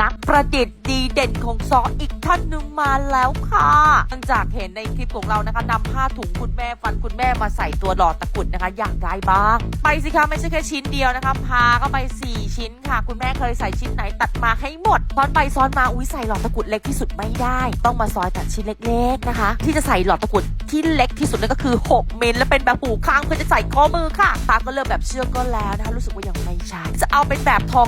นักประดิษฐ์ดีเด่นของซออีกท่านหนึ่งมาแล้วค่ะหลังจากเห็นในคลิปของเรานะคะนำผ้าถุงคุณแม่ฟันคุณแม่มาใส่ตัวหลอดตะกุดนะคะ อยากได้บ้าง ไปสิคะไม่ใช่แค่ชิ้นเดียวนะคะ พาก็ไป 4 ชิ้นค่ะ คุณแม่เคยใส่ชิ้นไหนตัดมาให้หมดซ้อนไปซ้อนมาอุ้ยใส่หลอดตะกุดเล็กที่สุดไม่ได้ ต้องมาซอยตัดชิ้นเล็กๆนะคะ ที่จะใส่หลอดตะกุด ที่เล็กที่สุดนั่นก็คือ 6 มิลและเป็นแบบหูข้างเพื่อจะใส่ข้อมือค่ะปาก็เริ่มแบบเชื่อก็แล้วนะคะรู้สึกว่ายังไม่ใช่จะเอาเป็นแบบทอง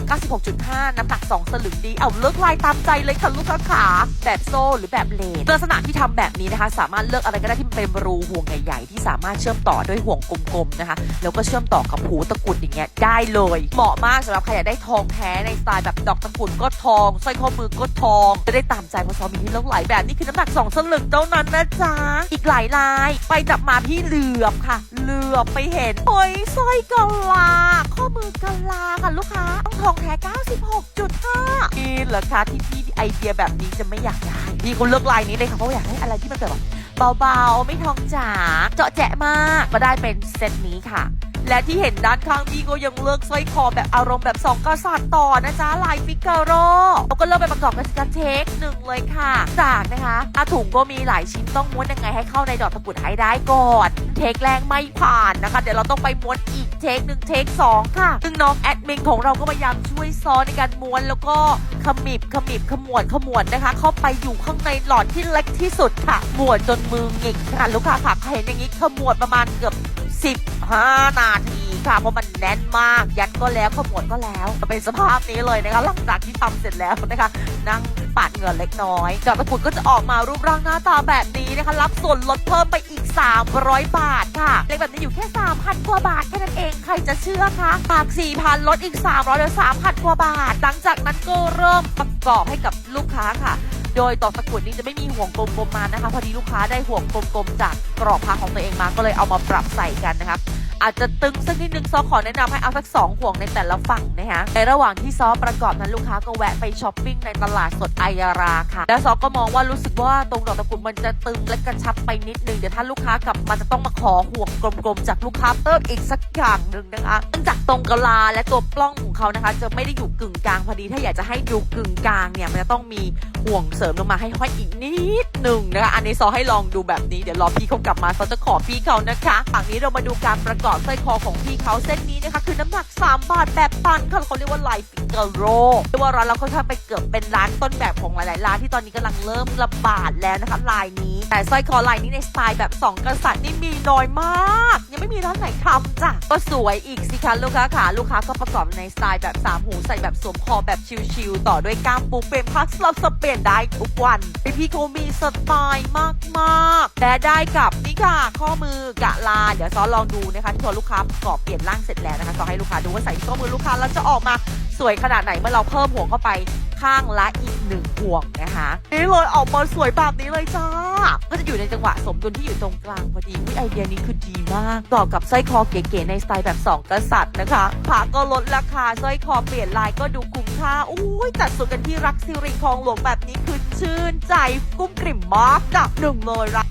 96.5 น้ำหนัก 2 สลึงดีเอาเลือกลายตามใจเลยค่ะลูกค้าขาแบบโซ่หรือแบบเลนลักษณะที่ทำแบบนี้นะคะ สามารถเลือกอะไรก็ได้ที่เป็นรูห่วงใหญ่ๆที่สามารถเชื่อมต่อด้วยห่วงกลมๆนะคะ แล้วก็เชื่อมต่อกับหูตะกรุดอย่างเงี้ยได้เลย เหมาะมากสำหรับใครอยากได้ทองแท้ในสไตล์แบบดอกตะกรุดก็ทองสร้อยข้อมือก็ทองจะได้ตามใจเพราะซอมีที่เลือกหลายแบบนี่คือน้ำหนัก 2 สลึงเท่านั้นนะจ๊ะอีกหลายลาย ไปจับมาพี่เหลือบค่ะ เหลือบไปเห็นโอ้ยสร้อยกะลา ข้อมือกะลาค่ะลูกค้าต้องทองแท้ 96.5นี่เหรอคะที่พี่ไอเดียแบบนี้จะไม่อยากได้พี่ก็เลือกลายนี้เลยค่ะเพราะาอยากให้อะไรที่มันแบบเบาๆ ไม่ทองจ๋าเจาะแจะมากก็ได้เป็นเซตนี้ค่ะ และที่เห็นด้านข้างพี่ก็ยังเลือกสร้อยคอแบบอารมณ์แบบสองกษัตริย์ต่อนะจ๊ะลายฟิกเกอโรเราก็เริ่มไปประกอบกันการเทคหนึ่งเลยค่ะจากนะคะอาถุงก็มีหลายชิ้นต้องม้วนยังไงให้เข้าในดอกตะกุดให้ได้ก่อน เทคแรงไม่ผ่านนะคะ เดี๋ยวเราต้องไปม้วนอีกเทคหนึ่งเทคสองค่ะ ซึ่งน้องแอดมินของเราก็พยายามช่วยซ้อนในการม้วนแล้วก็ขมิบขมิบขมวดขมวดนะคะ เข้าไปอยู่ข้างในหลอดที่เล็กที่สุดค่ะหมวดจนมือหงิกค่ะลูกค้าค่ะเห็นอย่างนี้ขมวดประมาณเกือบ 15 นาทีค่ะเพราะมันแน่นมาก ยัดก็แล้วขมวดก็แล้วเป็นสภาพนี้เลยนะคะหลังจากที่ทำเสร็จแล้วนะคะนั่งปาดเหงื่อเล็กน้อยดอกตะกุดก็จะออกมารูปร่างหน้าตาแบบนี้นะคะ รับส่วนลดเพิ่มไปอีก 300 บาทค่ะเล็กแบบนี้อยู่แค่ 3,000 กว่าบาทแค่นั้นเองใครจะเชื่อคะปาก 4,000 ลดอีก 300เหลือ3,000 กว่าบาท หลังจากนั้นก็เริ่มประกอบให้กับลูกค้าค่ะ โดยดอกตะกุดนี้จะไม่มีห่วงกลมๆมานะคะ พอดีลูกค้าได้ห่วงกลมๆจากกรอบผ้าของตัวเองมาก็เลยเอามาปรับใส่กันนะคะอาจจะตึงสักนิดนึงซอขอแนะนำให้เอาสักสองห่วงในแต่ละฝั่งนะคะในระหว่างที่ซอประกอบนั้นลูกค้าก็แวะไปช้อปปิ้งในตลาดสดไอยาราค่ะ แล้วซอก็มองว่ารู้สึกว่าตรงดอกตะกุดมันจะตึงและกระชับไปนิดนึง เดี๋ยวถ้าลูกค้ากลับมาจะต้องมาขอห่วงกลมๆ จากลูกค้าเพิ่มอีกสักอย่างหนึ่งนะคะเนื่องจากตรงกลาและตัวปล้องของเขานะคะ จะไม่ได้อยู่กึ่งกลางพอดี ถ้าอยากจะให้ดูกึ่งกลางเนี่ยมันจะต้องมีห่วงเสริมลงมาให้ห้อยอีกนิดหนึ่งนะคะอันนี้ซอให้ลองดูแบบนี้เดี๋ยวรอพี่เขากลับมาซอจะขอพี่เขานะคะฝั่งนี้เรามาดูการประกอบสร้อยคอของพี่เขาเส้นนี้นะคะคือน้ำหนัก 3 บาทแบบตันค่ะเขาเรียกว่าลายฟิกเกอโรเรียกว่าร้านเราค่อนข้างไปเกือบเป็นร้านต้นแบบของหลายๆร้านที่ตอนนี้กำลังเริ่มระบาดแล้วนะคะลายนี้ แต่สร้อยคอลายนี้ในสไตล์แบบสองกษัตริย์นี่มีน้อยมาก ยังไม่มีร้านไหนทำจ้ะก็สวยอีกสิคะลูกค้าขาลูกค้าก็ประกอบในสไตล์แบบสามหูใส่แบบสวมคอแบบชิลๆต่อด้วยกล้ามปูเปรมพักสลับสเปลี่ยนได้ทุกวันพี่เขามีสไตล์มากๆและได้กับนี่ค่ะข้อมือกะลา เดี๋ยวซอลองดูนะคะที่ตัวลูกค้าประกอบเปลี่ยนร่างเสร็จแล้วนะคะซอให้ลูกค้าดูว่าใส่ข้อมือลูกค้าแล้วจะออกมาสวยขนาดไหนเมื่อเราเพิ่มห่วงเข้าไปข้างละอีกหนึ่งห่วงนะคะนี่เลยออกมาสวยแบบนี้เลยจ้า ก็จะอยู่ในจังหวะสมดุลที่อยู่ตรงกลางพอดีวิไอเดียนี้คือดีมากต่อกับสร้อยคอเก๋ๆในสไตล์แบบสองกษัตริย์นะคะผ้าก็ลดราคาสร้อยคอเปลี่ยนลายก็ดูคุ้มค่าอุ้ยจัดสุดกันที่รักซิริคองหลวงแบบนี้ ชื่นใจกุ้มกลิ่มมากกับหนึ่งเลยรัก